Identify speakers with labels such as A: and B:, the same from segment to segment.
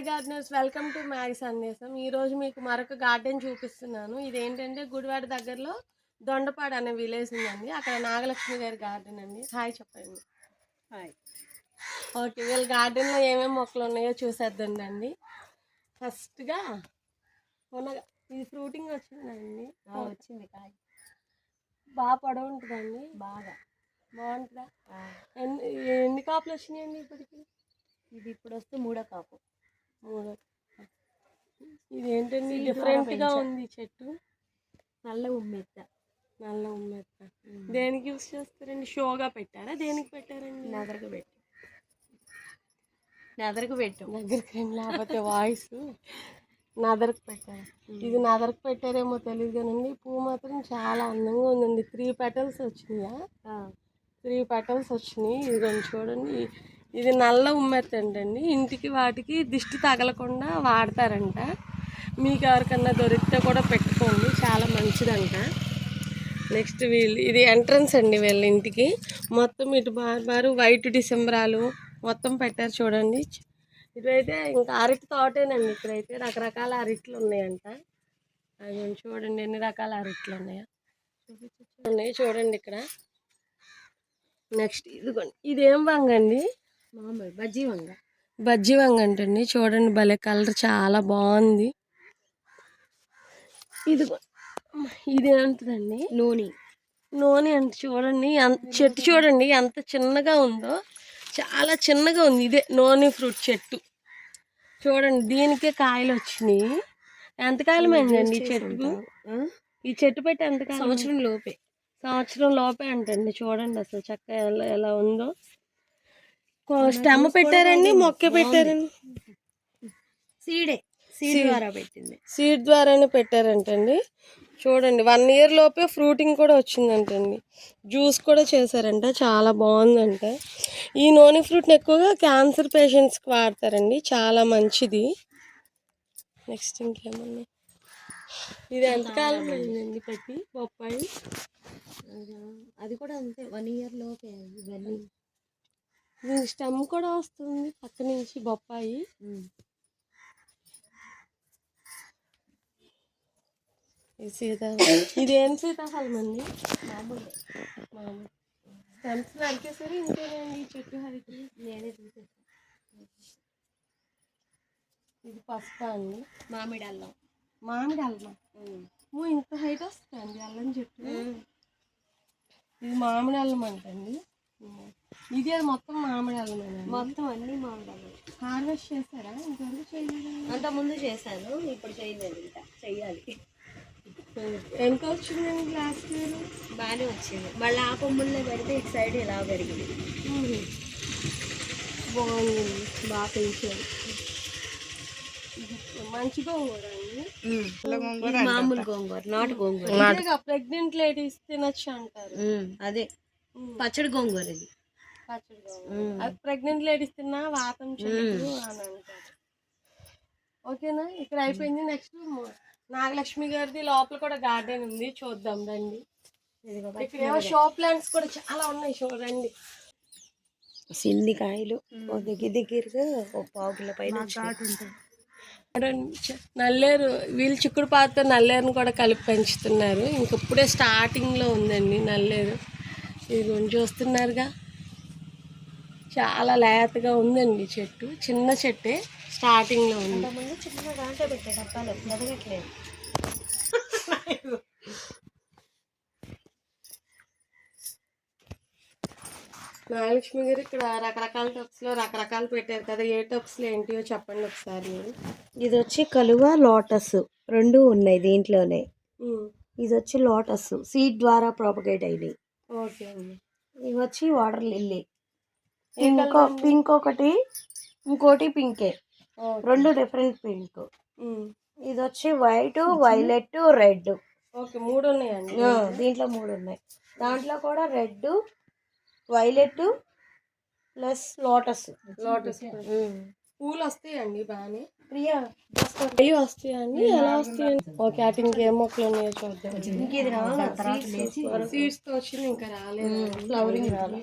A: Hi gardeners welcome to Maggie సందేశం. ఈరోజు మీకు మరొక గార్డెన్ చూపిస్తున్నాను. ఇదేంటంటే గుడివాడ దగ్గరలో దొండపాడు అనే విలేజ్ ఉందండి. అక్కడ నాగలక్ష్మి గారి గార్డెన్ అండి. హాయ్ చెప్పండి.
B: హాయ్.
A: ఓకే వీళ్ళ గార్డెన్లో ఏమేమి మొక్కలు ఉన్నాయో చూసేద్దండి ఫస్ట్గా మునగ ఇది ఫ్రూటింగ్ వచ్చిందండి
B: వచ్చింది. కాయ.
A: బాగా పొడవు ఉంటుందండి?
B: బాగా.
A: బాగుంటుందా? ఎన్ని ఎన్ని కాపులు వచ్చినాయండి ఇప్పటికి?
B: ఇది ఇప్పుడు వస్తే మూడో కాపు.
A: మూడు ఇది ఏంటండి
B: Seed
A: డిఫరెంట్గా
B: ద్వారా
A: ఉంది చెట్టు.
B: నల్ల ఉమ్మెత్త.
A: నల్ల ఉమ్మెత్త. దేనికి యూస్ చేస్తారండి? షోగా పెట్టారా? దేనికి పెట్టారండి?
B: నదరకు పెట్టు. నదరకు పెట్టు.
A: దగ్గరికి రండి లేకపోతే వాయిస్. నదరకు పెట్టారు? ఇది నదరకు పెట్టారేమో తెలియదు కానండి. పువ్వు మాత్రం చాలా అందంగా ఉందండి. త్రీ పెటల్స్ వచ్చినాయా? త్రీ పెటల్స్ వచ్చినాయి. ఇదిగోండి చూడండి. ఇది నల్ల ఉమ్మెత్తంటండి ఇంటికి వాటికి దిష్టి తగలకుండా వాడతారంట. మీకు ఎవరికన్నా దొరికితే కూడా పెట్టుకోండి. చాలా మంచిదంట. నెక్స్ట్ వీళ్ళు ఇది ఎంట్రన్స్ అండి వీళ్ళ ఇంటికి. మొత్తం ఇటు బారు వైట్ డిసెంబరాలు మొత్తం పెట్టారు చూడండి. ఇదైతే ఇంకా అరటి తోటేనండి ఇక్కడైతే. రకరకాల అరట్లు ఉన్నాయంట. అవి చూడండి ఎన్ని రకాల అరట్లు ఉన్నాయా. ఉన్నాయి చూడండి ఇక్కడ. నెక్స్ట్ ఇదిగోండి. ఇదేం వంగండి?
B: మామూలు బజ్జీ వంగ
A: బజ్జి వంగ అంటండి. చూడండి భలే కలర్ చాలా బాగుంది. ఇదిగో ఇదేంటండి
B: నూనె.
A: నూనె అంటే చూడండి. ఎంత చెట్టు చూడండి ఎంత చిన్నగా ఉందో. చాలా చిన్నగా ఉంది ఇదే నూనె ఫ్రూట్ చెట్టు. చూడండి దీనికే కాయలు వచ్చినాయి. ఎంత కాలం అయిందండి ఈ చెట్టుకు? ఈ చెట్టు పెట్టి ఎంత
B: సంవత్సరం లోపే.
A: సంవత్సరం లోపే అంటండి. చూడండి అసలు చక్క ఎలా ఎలా ఉందో. స్టెమ్ పెట్టారండి మొక్క పెట్టారండి.
B: సీడే. సీడ్ ద్వారా పెట్టింది.
A: సీడ్ ద్వారానే పెట్టారంటండి. చూడండి వన్ ఇయర్ లోపే ఫ్రూటింగ్ కూడా వచ్చిందంటండి. జ్యూస్ కూడా చేశారంట చాలా బాగుందంట. ఈ నూనె ఫ్రూట్ని ఎక్కువగా క్యాన్సర్ పేషెంట్స్కి వాడతారండి చాలా మంచిది. నెక్స్ట్ ఇంకేమన్నా ఇది ఎంతకాలం అయిందండి పెట్టి బొప్పాయి
B: అది కూడా అంతే వన్ ఇయర్ లోపే. ఇవన్నీ
A: దీని స్టెమ్ కూడా వస్తుంది పక్క నుంచి బొప్పాయి. ఇది సీతాఫలం ఇదేం సీతాఫలం అండి
B: మామూలు.
A: మామూలు. స్టెమ్స్ నరికేసరి ఇంతేనండి చెట్టు హరికి?
B: నేనే చూసేసాను
A: ఇది పసుపు అండి.
B: మామిడి అల్లం.
A: మామిడి అల్లం? ఇంత హైట్ వస్తుందండి అల్లం చెట్టు. ఇది మామిడి అల్లం అంటండి. ఇది అది మొత్తం మామిడి అల్లమేనండి
B: మొత్తం అన్ని మామిడి అల్లం
A: హార్వెస్ట్ చేశారా? ఇంతవరకు చేయలేదు?
B: అంత ముందు చేశాను ఇప్పుడు చేయలేదు ఇంకా చెయ్యాలి.
A: ఎంత వచ్చిందండి లాస్ట్ ఇయర్
B: బాగానే వచ్చింది. మళ్ళీ ఆ కొమ్ముల్లో పెడితే ఇటు సైడ్ ఇలా పెరిగింది.
A: బాగుంది. బాగా పెంచారు. మంచిగా కూడా అండి
B: మామూలు గోంగూర నాటు గోంగూర.
A: ప్రెగ్నెంట్ లేడీస్ తినచ్చు అంటారు.
B: అదే. పచ్చడి గోంగూర ఇది.
A: గోంగూర. అది ప్రెగ్నెంట్ లేడీస్ తిన్నా వాతం చేయదు అని అంటారు. ఓకేనా? ఇక్కడ అయిపోయింది నెక్స్ట్ నాగలక్ష్మి గారిది లోపల కూడా గార్డెన్ ఉంది. చూద్దాం రండి. ఇక్కడ ఏమో షో ప్లాంట్స్ కూడా చాలా ఉన్నాయి. చూడండి
B: సిన్ని కాయలు దగ్గర దగ్గరగా ఒక పావు కిలో పైన
A: నల్లేరు వీళ్ళు చిక్కుడు పాతతో నల్లేరుని కూడా కలిపి పెంచుతున్నారు. ఇంక ఇప్పుడే స్టార్టింగ్లో ఉందండి నల్లేరు. ఇది చూస్తున్నారుగా. చాలా లేతగా ఉందండి చెట్టు. చిన్న చెట్టే స్టార్టింగ్లో ఉంది.
B: చిన్న దాంట్లో పెట్టే డబ్బాలు ఎదగట్లేదు.
A: నాగలక్ష్మి గారు ఇక్కడ రకరకాల టబ్స్లో రకరకాలు పెట్టారు కదా ఏ టబ్స్లో ఏంటియో చెప్పండి ఒకసారి మీరు.
B: ఇది వచ్చి కలువ లోటస్ రెండు ఉన్నాయి దీంట్లోనే. ఇది వచ్చి లోటస్ సీడ్ ద్వారా ప్రాపగేట్ అయినాయి.
A: ఓకే అండి.
B: ఇవి వచ్చి వాటర్ లిల్లీ. ఇంకో పింక్ ఒకటి ఇంకోటి పింకే. రెండు డిఫరెంట్ పింక్. ఇది వచ్చి వైట్ వైలెట్ రెడ్.
A: ఓకే మూడు ఉన్నాయండి
B: దీంట్లో మూడు ఉన్నాయి దాంట్లో కూడా red violet plus lotus.
A: Lotus పూలు వస్తాయండి బాగానే
B: ప్రియా.
A: అవి వస్తాయండి. ఎలా వస్తాయండి? ఓకే అటు ఇంకేం మొక్కలు ఉన్నాయో చూద్దాం. సీడ్స్తో వచ్చింది ఇంకా రాలేదు
B: ఫ్లవరింగ్ రావాలి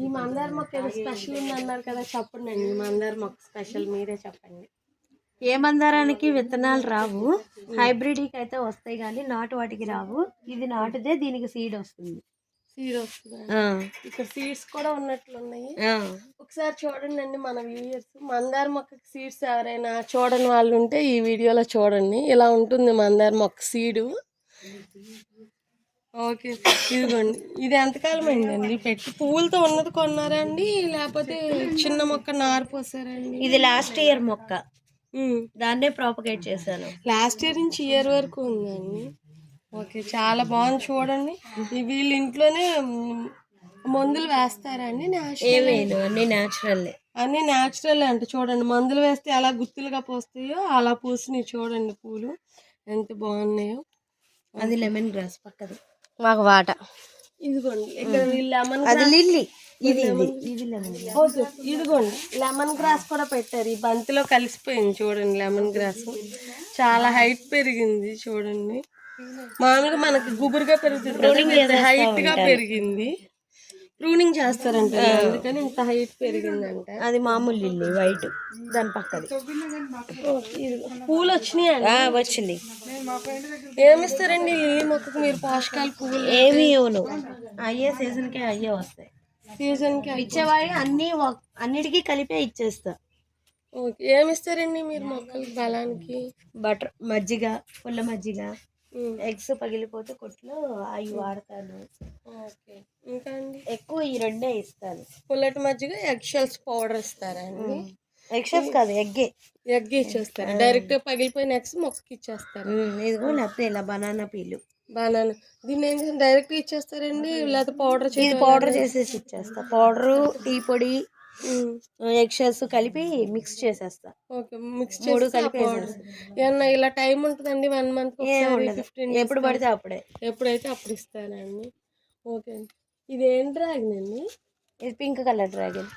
A: ఈ మందార మొక్క ఏదో స్పెషల్ ఉంది అన్నారు కదా చెప్పండి అండి ఈ మందార మొక్క స్పెషల్ మీరే చెప్పండి
B: ఏ మందారానికి విత్తనాలు రావు? హైబ్రిడ్కి అయితే వస్తాయి కానీ నాటు వాటికి రావు. ఇది నాటుదే దీనికి సీడ్ వస్తుంది.
A: సీడ్ వస్తుంది?
B: ఆ,
A: ఇక్కడ సీడ్స్ కూడా ఉన్నట్లున్నాయి
B: ఆ.
A: ఒకసారి చూడండి అండి మన వ్యూయర్స్ మందార మొక్కకి సీడ్స్ ఎవరైనా చూడని వాళ్ళు ఉంటే ఈ వీడియోలో చూడండి. ఇలా ఉంటుంది మందార మొక్క సీడు ఓకే. ఇదిగోండి. ఇది ఎంతకాలం అయిందండి? పెట్టి పువ్వులతో ఉన్నది కొన్నారా అండి? లేకపోతే చిన్న మొక్క నారు పోసారా అండి
B: ఇది లాస్ట్ ఇయర్ మొక్క. దాన్నే ప్రాపగేట్ చేశాను.
A: లాస్ట్ ఇయర్ నుంచి ఇయర్ వరకు ఉందండి. ఓకే చాలా బాగుంది చూడండి. వీళ్ళ ఇంట్లోనే మందులు వేస్తారండి
B: ఏమేను అన్ని న్యాచురల్
A: అన్నీ న్యాచురల్ అంట. చూడండి మందులు వేస్తే ఎలా గుత్తులుగా పోస్తాయో అలా పూసినాయి చూడండి పూలు. ఎంత బాగున్నాయో.
B: అది లెమన్ గ్రాస్ పక్కది.
A: మాకు వాట. ఇదిగోండి ఇక్కడ లెమన్
B: అది లిల్లీ. ఇది ఇది ఇది. లెమన్
A: ఓకే ఇదిగోండి లెమన్ గ్రాస్ కూడా పెట్టారు. ఈ బంతిలో కలిసిపోయింది చూడండి లెమన్ గ్రాస్ చాలా హైట్ పెరిగింది చూడండి. మామూలుగా మనకి గుబురుగా పెరుగుతుంది హైట్గా పెరిగింది. ప్రూనింగ్ చేస్తారంట. అందుకని ఇంత హైట్ పెరిగిందంట.
B: అది మామూలు లిల్లీ వైట్ దాని పక్కది.
A: పూలు వచ్చినాయండి
B: ఆ, వచ్చింది.
A: ఏమిస్తారండి లిల్లీ మొక్కకు? మీరు పోషకాలు పువ్వులు
B: ఏమి ఇవ్వను. అయ్యే సీజన్కే అయ్యే వస్తాయి.
A: సీజన్కి
B: ఇచ్చేవాడి అన్ని అన్నిటికీ కలిపే ఇచ్చేస్తా.
A: ఓకే. ఏమిస్తారండి మీరు మొక్కలకి బలానికి?
B: బటర్ మజ్జిగ పుల్ల మజ్జిగ ఎగ్స్ పగిలిపోతే కొట్లో అవి వాడతాను.
A: ఓకే. ఇంకా అండి?
B: ఎక్కువ ఈ రెండే ఇస్తాను.
A: పుల్లటి మజ్జిగ ఎగ్ షెల్స్ పౌడర్ ఇస్తారా అండి
B: ఎగ్షెస్ కాదు ఎగ్గే.
A: ఎగ్ ఇచ్చేస్తారు డైరెక్ట్ పగిలిపోయిన ఎగ్స్ మొక్కకి ఇచ్చేస్తారు.
B: ఇదిగో లేకపోతే ఇలా బనానా పీలు.
A: బనానా. దీన్ని ఏం చేస్తారు? డైరెక్ట్ ఇచ్చేస్తారండి? లేకపోతే పౌడర్
B: పౌడర్ చేసేసి ఇచ్చేస్తా. పౌడరు టీ పొడి ఎగ్షెల్స్ కలిపి మిక్స్ చేసేస్తా.
A: ఓకే మిక్స్
B: మూడు కలిపి
A: ఏమన్నా ఇలా టైం ఉంటుందండి వన్ మంత్ ఫిఫ్టీన్
B: ఎప్పుడు పడితే అప్పుడే.
A: ఎప్పుడైతే అప్పుడు ఇస్తానండి. ఓకే అండి. ఇది ఏం డ్రాగన్ అండి?
B: ఇది పింక్ కలర్ డ్రాగన్.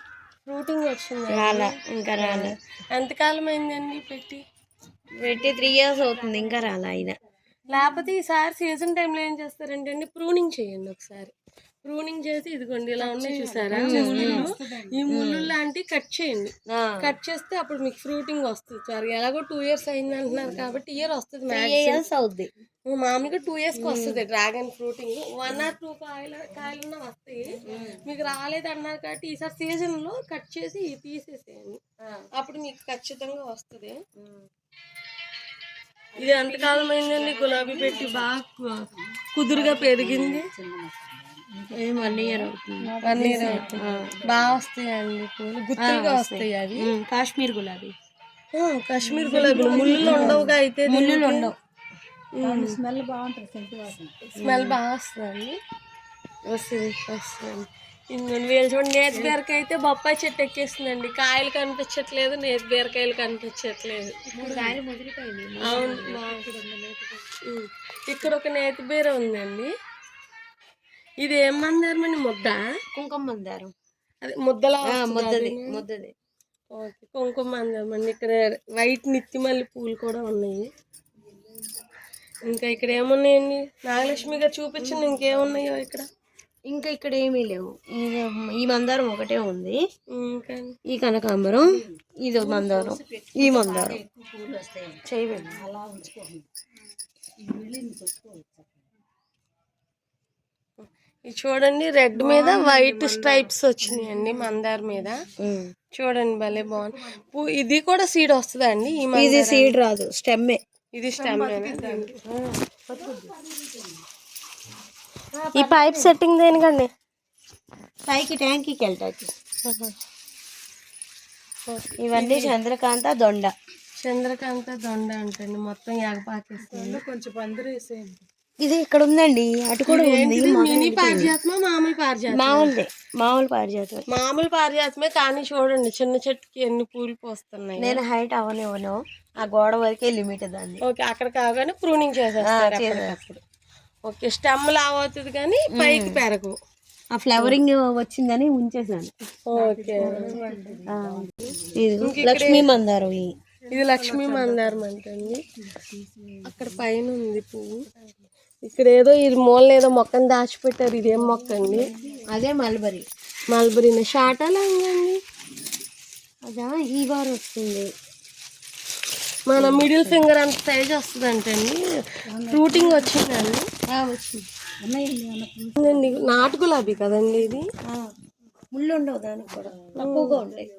A: ఫ్రూటింగ్ వచ్చింది
B: రాలా ఇంకా రాలా.
A: ఎంతకాలం అయిందండి పెట్టి?
B: పెట్టి త్రీ ఇయర్స్ అవుతుంది ఇంకా రాలా అయినా
A: లేకపోతే ఈసారి సీజన్ టైంలో ఏం చేస్తారంటే అండి ప్రూనింగ్ చేయండి ఒకసారి. ప్రూనింగ్ చేసి ఇదిగోండి ఇలా ఉన్నాయి చూసారా? ముళ్ళు ఈ ముళ్ళు లాంటివి కట్ చేయండి. కట్ చేస్తే అప్పుడు మీకు ఫ్రూటింగ్ వస్తుంది. సార్ ఎలాగో టూ ఇయర్స్ అయింది అంటున్నారు కాబట్టి ఇయర్ వస్తుంది
B: ఇయర్స్ అవుద్ది.
A: మామూలుగా టూ ఇయర్స్కి వస్తుంది dragon fruiting. One or two కాయలు కాయలున్నా వస్తాయి. మీకు రాలేదు అన్నారు కాబట్టి ఈసారి సీజన్లో కట్ చేసి తీసేసేయండి. అప్పుడు మీకు ఖచ్చితంగా వస్తుంది. ఇది ఎంతకాలం అయిందండి గులాబీ పెట్టి బాగా కుదురుగా పెరిగింది?
B: వన్ ఇయర్ అవుతుంది.
A: వన్ ఇయర్ అవుతుంది. బాగా వస్తాయండి పూలు. గుత్తులుగా వస్తాయి అవి.
B: కాశ్మీర్ గులాబీ.
A: ఆ, కాశ్మీర్ గులాబీలు. ముళ్ళు ఉండవుగా అయితే
B: ముళ్ళు ఉండవు.
A: స్మెల్ బాగుంటుంది స్మెల్ బాగా వస్తుందండి. వస్తుంది వస్తుంది. ఇంకొన్ని వేలు చూడండి నేతి బీరకాయ అయితే బొప్పాయి చెట్టు ఎక్కేస్తుందండి. కాయలు కనిపించట్లేదు నేతి బీరకాయలు కనిపించట్లేదు. అవును. ఇక్కడ ఒక నేతి బీర ఉందండి. ఇది ఏం మందారమండి ముద్ద?
B: కుంకుమ మందారం
A: అదే ముద్దలా
B: ముద్దది? ముద్దది.
A: ఓకే కుంకుమ మందారం అండి ఇక్కడ వైట్ నిత్తి మల్లి పూలు కూడా ఉన్నాయి. ఇంకా ఇక్కడ ఏమున్నాయండి? నాగలక్ష్మి గారు చూపించండి ఇంకేమున్నాయో ఇక్కడ?
B: ఇంకా ఇక్కడ ఏమీ లేవు. ఈ- మందారం ఒకటే ఉంది.
A: ఇంకా?
B: ఈ కనకాంబరం ఇది మందారం ఈ మందారం. చేయలేదు
A: ఇది చూడండి రెడ్ మీద వైట్ స్ట్రైప్స్ వచ్చినాయండి మందార మీద. చూడండి భలే బాగుంది. పూ ఇది కూడా సీడ్ వస్తుందా అండి ఈ
B: ఇది సీడ్ రాదు స్టెమ్మే.
A: ఇది స్టెమ్ ఈ పైప్ సెట్టింగ్ దేనికండి?
B: పైకి ట్యాంకీకి వెళ్తాకి ఇవన్నీ చంద్రకాంత దొండ.
A: చంద్రకాంత దొండ అంటండి మొత్తం ఎగపాకేస్తుంది కొంచెం పందిరి వేసేయండి
B: ఇది ఇక్కడ ఉందండి. అటు కూడా ఉంది.
A: మినీ పారిజాతమా మామూలు పారిజాతం
B: మామూలుదే. మామూలు పారిజాతం
A: మామూలు పారిజాతమే కానీ చూడండి చిన్న చెట్టుకి ఎన్ని పూలు పోస్తున్నాయి.
B: నేను హైట్ అవనివ్వను. ఆ గోడ వరకే లిమిట్ దాన్ని.
A: ఓకే అక్కడ కాగానే ప్రూనింగ్ చేసేస్తారు ఓకే స్టెమ్ లావ్ అవుతుంది కానీ పైకి పెరగవు.
B: ఆ ఫ్లవరింగ్ వచ్చిందని ఉంచేసాను.
A: ఓకే.
B: ఇది లక్ష్మీ మందారం
A: ఇది లక్ష్మీ మందారం అంటండి. అక్కడ పైన ఉంది పువ్వు. ఇక్కడ ఏదో ఇది మూల ఏదో మొక్కని దాచిపెట్టారు ఇదేం మొక్క అండి?
B: అదే మల్బరీ.
A: మల్బరీనా? షార్టా లాంగ్ అండి?
B: అదా ఈ వారం వస్తుంది.
A: మన మిడిల్ ఫింగర్ అంత సైజ్ వస్తుంది అంటండి ఫ్రూటింగ్ వచ్చిందండి
B: వచ్చింది.
A: నాటు గులాబీ కదండి ఇది?
B: ముళ్ళు ఉండవు దానికి కూడా. తక్కువగా ఉంటాయి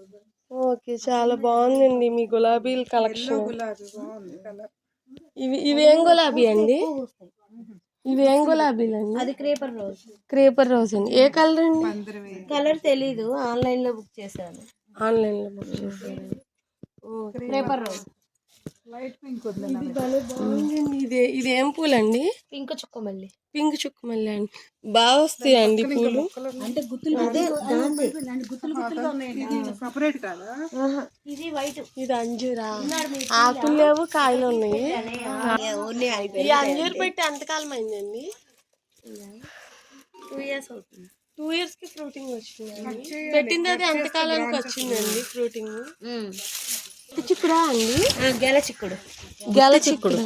A: ఓకే చాలా బాగుందండి మీ గులాబీల కలెక్షన్. ఇవి ఇవేం గులాబీ అండి? ఇవేం గులాబీలు అండి?
B: అది క్రేపర్ రోజ్.
A: క్రేపర్ రోజ్ అండి. ఏ కలర్ అండి?
B: కలర్ తెలీదు ఆన్లైన్లో బుక్ చేశాను.
A: ఆన్లైన్లో బుక్ చేశారు.
B: Creeper rose.
A: ఇది ఇది ఇదేం పూలండి
B: పింక్ చుక్క మళ్ళీ
A: పింక్ చుక్క మళ్ళీ అండి. బాగా వస్తాయండి పూలు.
B: అంటే గుత్తులు. ఆహా, ఇది వైట్.
A: ఇది అంజూరా. ఆకులు లేవు కాయలు ఉన్నాయి. ఈ అంజూరు పెట్టి ఎంతకాలం అయిందండి?
B: టూ ఇయర్స్ అవుతుంది.
A: టూ ఇయర్స్కి ఫ్రూటింగ్ వచ్చిందండి. పెట్టింది అది ఎంతకాలానికి వచ్చిందండి ఫ్రూటింగ్? చిక్కుడా అండి?
B: గెల చిక్కుడు.
A: గెల చిక్కుడు.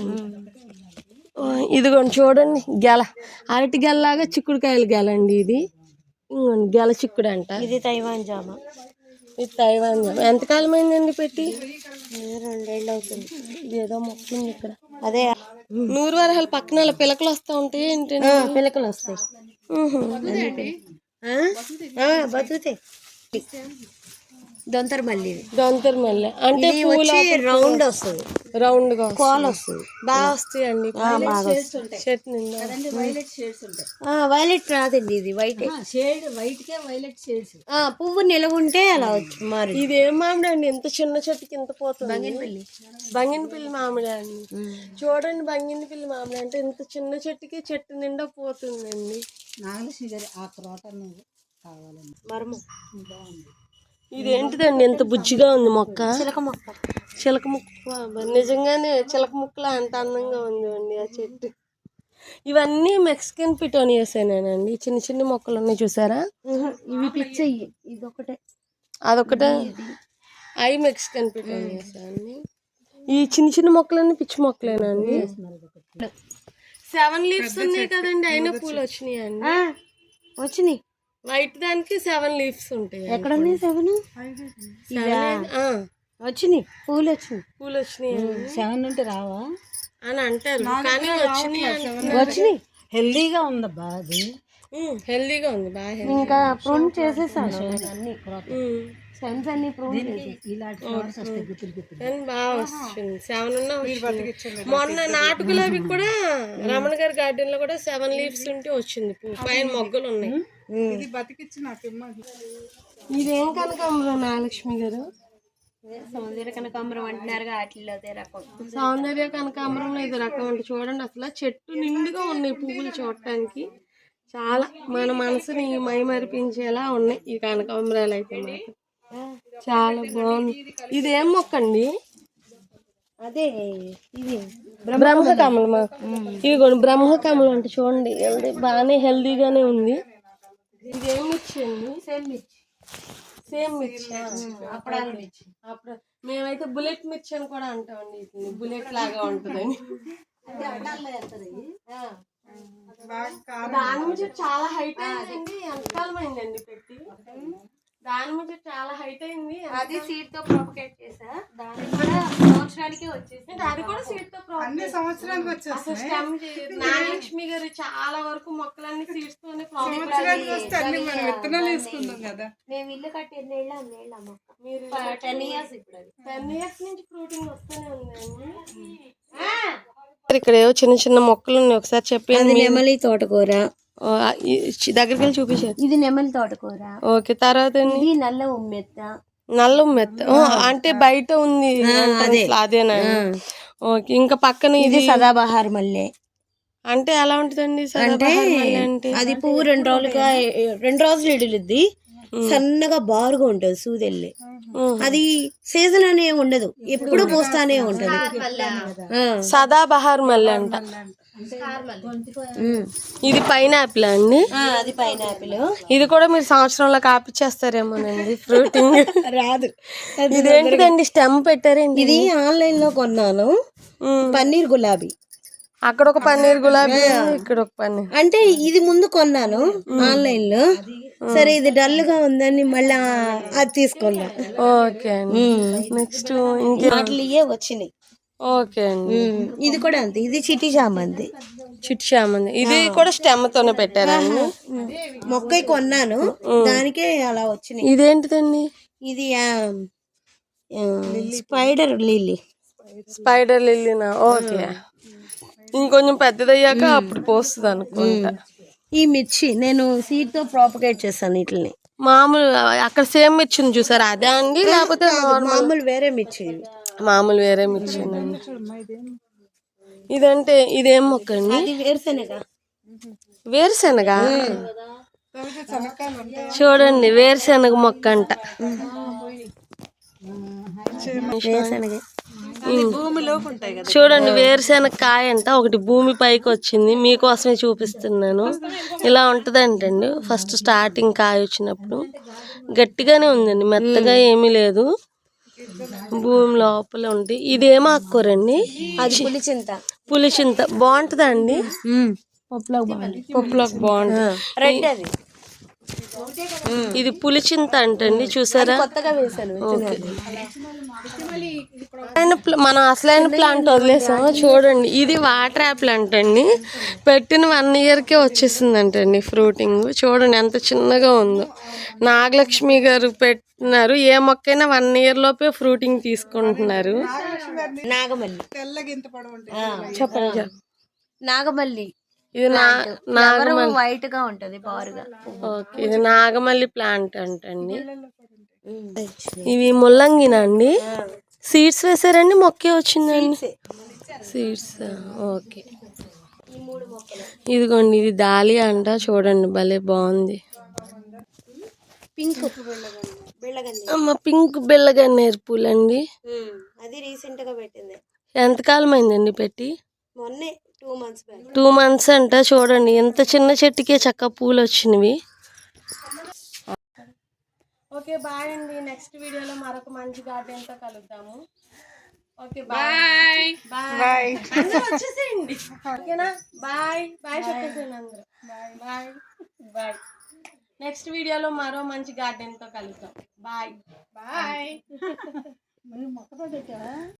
A: ఇదిగోండి చూడండి గెల. అరటి గెలలాగా చిక్కుడుకాయలు గెల అండి ఇది. ఇంకోండి గెల చిక్కుడు అంట.
B: ఇది తైవాన్ జామ.
A: ఇది తైవాన్ జామ. ఎంతకాలం అయిందండి పెట్టి?
B: రెండేళ్ళు అవుతుంది
A: ఇది ఏదో మొక్క ఉంది ఇక్కడ.
B: అదే.
A: నూరు వరహాల పక్కన అలా పిలకలు వస్తూ ఉంటాయి ఏంటండి?
B: పిలకలు వస్తాయి. బతుకుతాయి దొంతర ఇది.
A: దొంతర మల్లె. అంటే
B: వచ్చి రౌండ్ వస్తుంది.
A: రౌండ్గా
B: కాల్ వస్తుంది.
A: బాగా చెట్టు నిండా
B: వైలెట్ రాదండి ఇది వైట్
C: షేడ్ వైట్ కే వైలెట్ షేడ్స్
B: పువ్వు నిలవుంటే అలా వచ్చి మారి
A: ఇది ఏం మామిడి అండి? ఇంత చిన్న చెట్టుకి ఇంత పోతుంది. బంగినపల్లి. బంగినపల్లి మామిడి అండి. చూడండి బంగినపల్లి మామిడి అంటే ఇంత చిన్న చెట్టుకి చెట్టు నిండా పోతుందండి.
C: నాగలక్ష్మి గారి ఆ క్రోటన్ కావాలండి.
B: మరము.
A: ఇది ఏంటిదండి ఎంత బుజ్జిగా ఉంది మొక్క?
B: చిలక మొక్క.
A: చిలక ముక్క. నిజంగానే చిలక ముక్కలా అంత అందంగా ఉంది అండి ఆ చెట్టు. ఇవన్నీ మెక్సికన్ పిటోనియసేనండి చిన్న చిన్న మొక్కలు ఉన్నాయి చూసారా
B: ఇవి పిచ్చయ్యి. ఇది ఒకటే
A: అదొకటే అవి మెక్సికన్ పిటోనియస్ అండి ఈ చిన్న చిన్న మొక్కలన్నీ పిచ్చి మొక్కలేనా అండి సెవెన్ లీవ్స్ ఉన్నాయి కదండి అయినా పూలు వచ్చినాయి అండి
B: వచ్చినాయి.
A: వైట్ దానికి సెవెన్ లీవ్స్ ఉంటాయి
B: ఎక్కడ ఉన్నాయి సెవెన్? వచ్చినాయి పూలు వచ్చినాయి
A: పూలు వచ్చినాయి
C: సెవెన్ ఉంటే రావా?
A: అని అంటారు కానీ వచ్చినాయి.
B: వచ్చినాయి.
C: హెల్దీగా ఉందబ్బా అది.
A: హెల్దీగా ఉంది బాగా.
B: ఇంకా ప్రూన్ చేసేసాను. అన్ని సెన్స్ అన్ని
A: సెవెన్. మొన్న నాటు గులాబీ కూడా రమణ గారి గార్డెన్లో కూడా సెవెన్ లీవ్స్ ఉంటే వచ్చింది. పైన మొగ్గలు ఉన్నాయి.
C: ఇది బతికిచ్చి
A: కనకాంబరం నాగలక్ష్మి గారు?
B: సౌందర్య కనకాంబరం అంటున్నారుగా వాటిల్లో అదే రకం.
A: సౌందర్య కనకాంబరం ఇది రకం అంటే. చూడండి అసలు చెట్టు నిండుగా ఉన్నాయి పువ్వులు చూడటానికి. చాలా మన మనసుని మైమరిపించేలా ఉన్నాయి ఈ కనకాంబరాలు అయితే మాత్రం. చాలా బాగుంది. ఇది ఏం మొక్క అండి
B: అదే ఇది
A: బ్రహ్మకమలం. ఇదిగోండి బ్రహ్మకమలం అంటే చూడండి ఎవరి బాగానే హెల్దీగానే ఉంది. ఇదేం మిర్చి అండి
B: సేమ్ మిర్చి
A: సేమ్ మిర్చి
B: అప్పడాలు మిర్చి.
A: అప్పుడు మేమైతే బుల్లెట్ మిర్చి అని కూడా అంటామండి వీటిని. బుల్లెట్ లాగా ఉంటుందని. దానిమ్మ చెట్టు చాలా హైట్ అయిందండి ఎంతకాలం అయిందండి పెట్టి? దానిమ్మ చెట్టు చాలా హైట్ అయింది.
B: అది సీడ్తో ప్రొపగేట్ చేసా. దాని కూడా సంవత్సరానికి వచ్చేసి
A: అది కూడా సీడ్తో
C: అన్ని సంవత్సరానికి
A: స్టెమ్ నాగలక్ష్మి గారు చాలా వరకు మొక్కలన్నీ సీడ్స్ తోనే
C: అన్ని
B: మేము ఇల్లు కట్టి ఎన్నేళ్ళ అన్నేళ్ళ మొక్క.
A: మీరు
B: టెన్ ఇయర్స్ ఇప్పుడు
A: టెన్ ఇయర్స్ నుంచి ఫ్రూటింగ్ వస్తూనే ఉందండి. ఇక్కడ ఏవో చిన్న చిన్న మొక్కలు ఉన్నాయి. ఒకసారి చెప్పండి
B: నెమలి తోటకూర.
A: దగ్గరికి వెళ్ళి చూపించారు
B: ఇది నెమలి తోటకూర.
A: ఓకే తర్వాత
B: ఇది నల్ల ఉమ్మెత్త.
A: నల్ల మెత్త ఓ, అంటే బయట ఉంది అదేనా? ఓకే ఇంకా పక్కన ఇది
B: సదాబహార్ మల్లె.
A: అంటే ఎలా ఉంటుందండి సదాబహార్ మల్లె అంటే?
B: అది పువ్వు రెండు రోజులుగా రెండు రోజులు ఇడిలిద్ది. సన్నగా బారుగా ఉంటది సూదెల్లి. అది సీజన్ అనే ఉండదు. ఎప్పుడు పోస్తానే ఉంటది.
A: సదాబహార్ మల్లె అంట. ఇది పైనాపిల్ అండి.
B: అది పైనాపిల్.
A: ఇది కూడా మీరు సంవత్సరంలో కాపిచ్చేస్తారేమోనండి ఫ్రూటింగ్.
B: రాదు.
A: ఇదేంటిదండి స్టెమ్ పెట్టారేంటి
B: ఇది ఆన్లైన్లో కొన్నాను. పన్నీర్ గులాబీ.
A: అక్కడ ఒక పన్నీర్ గులాబీ ఇక్కడ ఒక పన్నీర్.
B: అంటే ఇది ముందు కొన్నాను ఆన్లైన్లో సరే ఇది డల్గా ఉందని మళ్ళీ అది తీసుకున్నా.
A: ఓకే అండి. నెక్స్ట్ ఇంకే?
B: వాటిలో వచ్చినాయి.
A: ఓకే అండి.
B: ఇది కూడా అంతే. ఇది చిటి చామంది
A: చిట్ చామంది ఇది కూడా స్టెమ్ తోనే పెట్టారండి
B: మొక్క కొన్నాను. దానికే అలా వచ్చినాయి.
A: ఇదేంటిదండి?
B: ఇది స్పైడర్ లిల్లీ.
A: స్పైడర్ లిల్లీనా? ఓకే. ఇంకొంచెం పెద్దదయ్యాక అప్పుడు పోస్తుంది అనుకుంటా
B: ఈ మిర్చి నేను సీడ్తో ప్రాపగేట్ చేస్తాను వీటిని
A: మామూలు అక్కడ సేమ్ మిర్చిని చూసారా? అదే అండి? లేకపోతే
B: మామూలు వేరే మిర్చి.
A: మామూలు వేరే మిర్చి ఇదంటే ఇదేం మొక్క అండి?
B: ఇది వేరుశనగ.
A: చూడండి వేరుశనగ మొక్క అంట. చూడండి వేరుశనగ కాయ అంట ఒకటి భూమి పైకి వచ్చింది. మీకోసమే చూపిస్తున్నాను. ఇలా ఉంటుందంటండి. ఫస్ట్ స్టార్టింగ్ కాయ వచ్చినప్పుడు. గట్టిగానే ఉందండి మెత్తగా ఏమీ లేదు. భూమి లోపల ఉంది ఇదేమో ఆకుకూరండి.
B: అది పులిచింత.
A: పులిచింత. బాగుంటుందా అండి? పప్పులోకి బాగుంటుంది.
B: రెడ్ అది.
A: ఇది పులిచింత అంటండి చూసారా? మనం అసలైన ప్లాంట్ వదిలేసాం చూడండి ఇది వాటర్ యాపిల్ అంటండి. పెట్టిన వన్ ఇయర్కే వచ్చేసింది అంటండి ఫ్రూటింగ్. చూడండి ఎంత చిన్నగా ఉందో. నాగలక్ష్మి గారు పెట్టినారు. ఏ మొక్కైనా వన్ ఇయర్ లోపే ఫ్రూటింగ్ తీసుకుంటున్నారు.
B: నాగమల్లి.
A: చెప్పండి.
B: నాగమల్లి.
A: ఇది నా నాగ
B: ఫ్లవర్ వైట్గా ఉంటది బారుగా.
A: ఓకే ఇది నాగమల్లి ప్లాంట్ అంటండి. ఇవి ముల్లంగినా అండి? సీడ్స్ వేసారండి? మొక్కే వచ్చిందండి? సీడ్స్. ఓకే. ఇదిగోండి ఇది దాలి అంట. చూడండి భలే బాగుంది.
B: పింక్.
A: అమ్మ పింక్ బెల్లగన్నేరు పూలండి.
B: అది రీసెంట్గా పెట్టింది.
A: ఎంతకాలం అయిందండి పెట్టి?
B: మొన్నే. Two months back
A: two months అంట చూడండి. ఎంత చిన్న చెట్టుకే చక్క పూలు వచ్చినవి ఓకే బాయ్ అండి. నెక్స్ట్ వీడియోలో మరొక మంచి గార్డెన్తో కలుద్దాము. Okay bye. బాయ్. వచ్చేసేయండి. ఓకేనా? బాయ్. బాయ్ చెప్పేసేయండి అందరూ. Bye bye. బాయ్. నెక్స్ట్ వీడియోలో మరో మంచి గార్డెన్తో కలుద్దాం. బాయ్.
C: బాయ్.